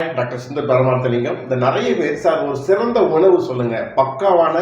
Doctor Sundar Paramarthalingam இந்த நிறைய பேர் சார் ஒரு சிறந்த உணவு சொல்லுங்க. பக்காவான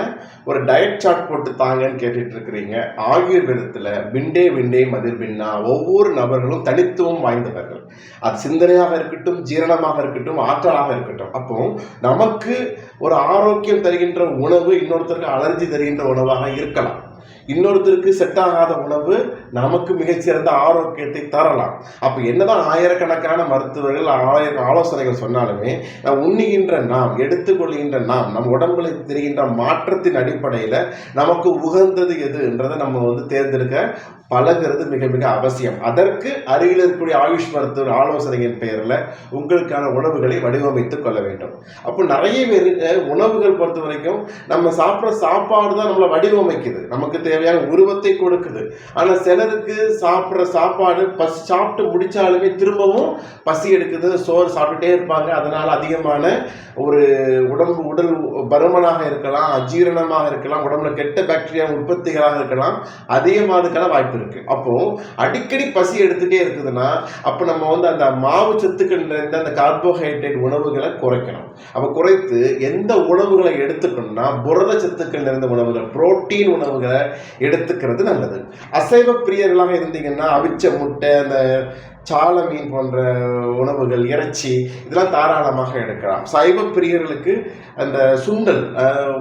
ஒரு டயட் சார்ட் போட்டு தாங்கன்னு கேட்டுட்டு இருக்கிறீங்க. ஆயுர்வேதத்துல விண்டே விண்டே மதிர் பின்னா ஒவ்வொரு நபர்களும் தனித்துவம் வாய்ந்தவர்கள். அது சிந்தனையாக இருக்கட்டும் ஜீரணமாக இருக்கட்டும் ஆற்றலாக இருக்கட்டும். அப்போ நமக்கு ஒரு ஆரோக்கியம் தருகின்ற உணவு இன்னொருத்தருக்கு அலர்ஜி தருகின்ற உணவாக இருக்கலாம். இன்னொருத்தருக்கு செட் ஆகாத உணவு நமக்கு மிகச்சிறந்த ஆரோக்கியத்தை தரலாம். அப்போ என்னதான் ஆயிரக்கணக்கான மருத்துவர்கள் ஆயிரம் ஆலோசனைகள் சொன்னாலுமே நாம் உண்ணுகின்ற நாம் எடுத்துக்கொள்கின்ற நாம் நம் உடம்புல தெரிகின்ற மாற்றத்தின் அடிப்படையில் நமக்கு உகந்தது எதுன்றதை நம்ம வந்து தேர்ந்தெடுக்க பழகிறது மிக மிக அவசியம். அதற்கு அருகில் இருக்கக்கூடிய ஆயுஷ் மருத்துவர் ஆலோசனையின் பெயரில் உங்களுக்கான உணவுகளை வடிவமைத்துக் கொள்ள வேண்டும். அப்போ நிறைய பேர் உணவுகள் பொறுத்த வரைக்கும் நம்ம சாப்பிட்ற சாப்பாடு தான் நம்மளை வடிவமைக்குது. நமக்கு தேவையான உருவத்தை கொடுக்குது. ஆனால் சிலருக்கு சாப்பிட்ற சாப்பாடு பசி சாப்பிட்டு முடித்தாலுமே திரும்பவும் பசி எடுக்குது சோறு சாப்பிட்டுட்டே இருப்பாங்க. அதனால் அதிகமான ஒரு உடம்பு உடல் பருமனாக இருக்கலாம் அஜீரணமாக இருக்கலாம் உடம்புல கெட்ட பாக்டீரியா உற்பத்திகளாக இருக்கலாம் அதிகமானதுக்கான வாய்ப்பு இருக்குது அப்போது அடிக்கடி பசி எடுத்துகிட்டே இருக்குதுன்னா அப்போ நம்ம வந்து அந்த மாவு சத்துக்கள் நிறைந்த அந்த கார்போஹைட்ரேட் உணவுகளை குறைக்கணும். அப்போ குறைத்து எந்த உணவுகளை எடுத்துக்கணும்னா புரத சத்துக்கள் நிறைந்த உணவுகள் புரோட்டீன் உணவுகளை எடுத்துக்கிறது நல்லது. அசைவ பிரியர்களாக இருந்தீங்கன்னா அவிச்ச முட்டை அந்த சால மீன் போன்ற உணவுகள் இறைச்சி இதெல்லாம் தாராளமாக எடுக்கலாம். சைவ பிரியர்களுக்கு அந்த சுண்டல்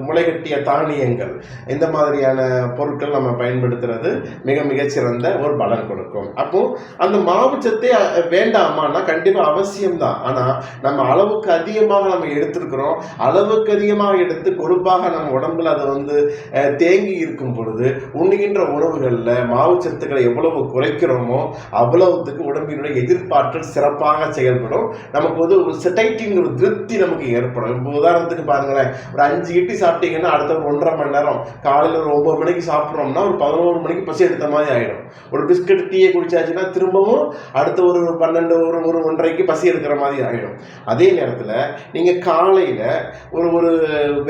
முளைகட்டிய தானியங்கள் இந்த மாதிரியான பொருட்கள் நம்ம பயன்படுத்துறது மிக மிகச்சிறந்த ஒரு பலன் கொடுக்கும். அப்போ அந்த மாவுச்சத்தை வேண்டாமான்னா கண்டிப்பாக அவசியம்தான். ஆனால் நம்ம அளவுக்கு அதிகமாக நம்ம எடுத்துருக்குறோம் அளவுக்கு அதிகமாக எடுத்து கொழுப்பாக நம்ம உடம்புல அது வந்து தேங்கி இருக்கும் பொழுது உண்ணுகின்ற உணவுகளில் மாவுச்சத்துக்களை எவ்வளவு குறைக்கிறோமோ அவ்வளவுத்துக்கு உடம்பினுடைய எதிர்ப்பாற்றல் சிறப்பாக செயல்படும். நமக்கு வந்து ஒரு செட்டைட்டிங்கிற ஒரு திருப்தி நமக்கு ஏற்படும். இப்போ உதாரணத்துக்கு பாருங்களேன். ஒரு அஞ்சு இட்லி சாப்பிட்டீங்கன்னா அடுத்த ஒரு ஒன்றரை மணி நேரம். காலையில் ஒரு ஒன்பது மணிக்கு சாப்பிட்றோம்னா ஒரு பதினோரு மணிக்கு பசி எடுத்த மாதிரி ஆகிடும் ஒரு பிஸ்கட் டீயை குடிச்சாச்சுன்னா திரும்பவும் அடுத்த ஒரு பன்னெண்டு ஒரு ஒரு ஒன்றரைக்கு பசி எடுக்கிற மாதிரி ஆகிடும் அதே நேரத்தில் நீங்கள் காலையில் ஒரு ஒரு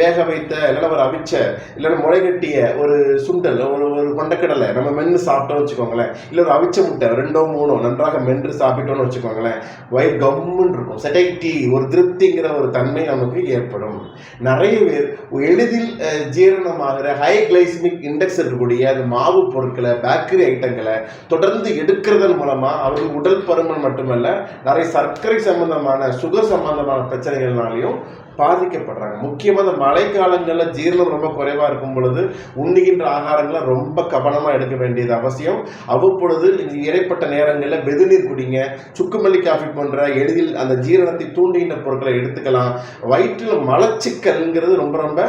வேக வைத்த இல்லைன்னா ஒரு அவிச்ச இல்லைன்னா முளைகட்டிய ஒரு சுண்டல் ஒரு ஒரு கொண்டக்கடலை நம்ம மென்று சாப்பிட்டோம் வச்சுக்கோங்களேன். இல்லை ஒரு அவிச்ச முட்டை ரெண்டோ மூணோ நன்றாக மென்று சாப்பிட்டோம்னு வச்சுக்கோங்களேன். வயிறு கம்முன்னு இருக்கும். செட்டைட்டி ஒரு திருப்திங்கிற ஒரு தன்மை நமக்கு ஏற்படும். நிறைய பேர் எளிதில் ஜீரணமாகிற ஹை கிளைசிமிக் இண்டெக்ஸ் இருக்கக்கூடிய அந்த மாவு பொருட்களை பேக்கரி ஐட்டங்களை தொடர்ந்து எடுக்கிறதன் மூலமா அவர்கள் உடல் பருமன் மட்டுமல்ல நிறைய சர்க்கரை சம்பந்தமான சுகர் சம்பந்தமான பிரச்சனைகள்னாலையும் பாதிக்கப்படுறாங்க. முக்கியமாக அந்த மழைக்காலங்களில் ஜீரணம் ரொம்ப குறைவாக இருக்கும் பொழுது உண்ணுகின்ற ஆகாரங்களை ரொம்ப கவனமாக எடுக்க வேண்டியது அவசியம். அவ்வப்பொழுது இடைப்பட்ட நேரங்களில் வெதுநீர் குடிங்க சுக்குமல்லி காஃபி போன்ற எளிதில் அந்த ஜீரணத்தை தூண்டுகின்ற பொருட்களை எடுத்துக்கலாம். வயிற்றில் மலச்சிக்கல்ங்கிறது ரொம்ப ரொம்ப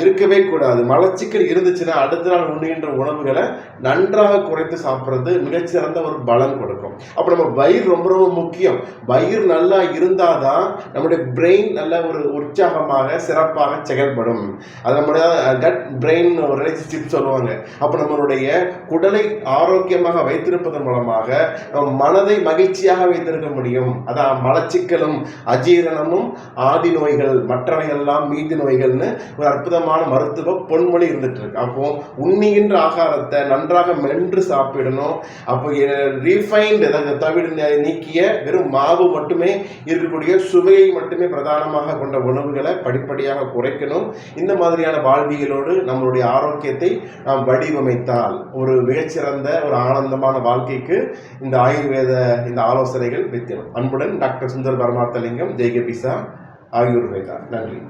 இருக்கவே கூடாது. மலச்சிக்கல் இருந்துச்சுன்னா அடுத்த நாள் உண்ணுகின்ற உணவுகளை நன்றாக குறைத்து சாப்பிட்றது மிகச்சிறந்த ஒரு பலன் கொடுக்கும். அப்போ நம்ம வயிறு ரொம்ப ரொம்ப முக்கியம். வயிறு நல்லா இருந்தால் தான் நம்முடைய பிரெயின் நல்ல ஒரு உற்சாகமாக சிறப்பாக செயல்படும். அது நம்முடைய கட் பிரெயின் ஒரு ரிலேஷன்ஷிப் சொல்லுவாங்க. அப்போ நம்மளுடைய குடலை ஆரோக்கியமாக வைத்திருப்பதன் மூலமாக நம் மனதை மகிழ்ச்சியாக வைத்திருக்க முடியும். அதான் மலச்சிக்கலும் அஜீரணமும் ஆதி நோய்கள் மற்றவையெல்லாம் மீதி நோய்கள்னு ஒரு அற்புதமான மருத்துவ பொன்மொழி இருந்துட்டு இருக்கு அப்போ உண்ணுகின்ற ஆகாரத்தை நன்றாக மென்று சாப்பிடணும். அப்போ ரீஃபைன்டு தவிர நீக்கிய வெறும் மாவு மட்டுமே இருக்கக்கூடிய சுவையை மட்டுமே பிரதானமாக கொண்ட உணவுகளை படிப்படியாக குறைக்கணும். இந்த மாதிரியான வாழ்வியலோடு நம்மளுடைய ஆரோக்கியத்தை நாம் வடிவமைத்தால் ஒரு மிகச்சிறந்த ஒரு ஆனந்தமான வாழ்க்கைக்கு இந்த ஆயுர்வேத இந்த ஆலோசனைகள் வித்திடும் அன்புடன் டாக்டர் சுந்தர் பரமாத்தலிங்கம் ஜெய்கபிசா ஆயுர்வேதா. நன்றி.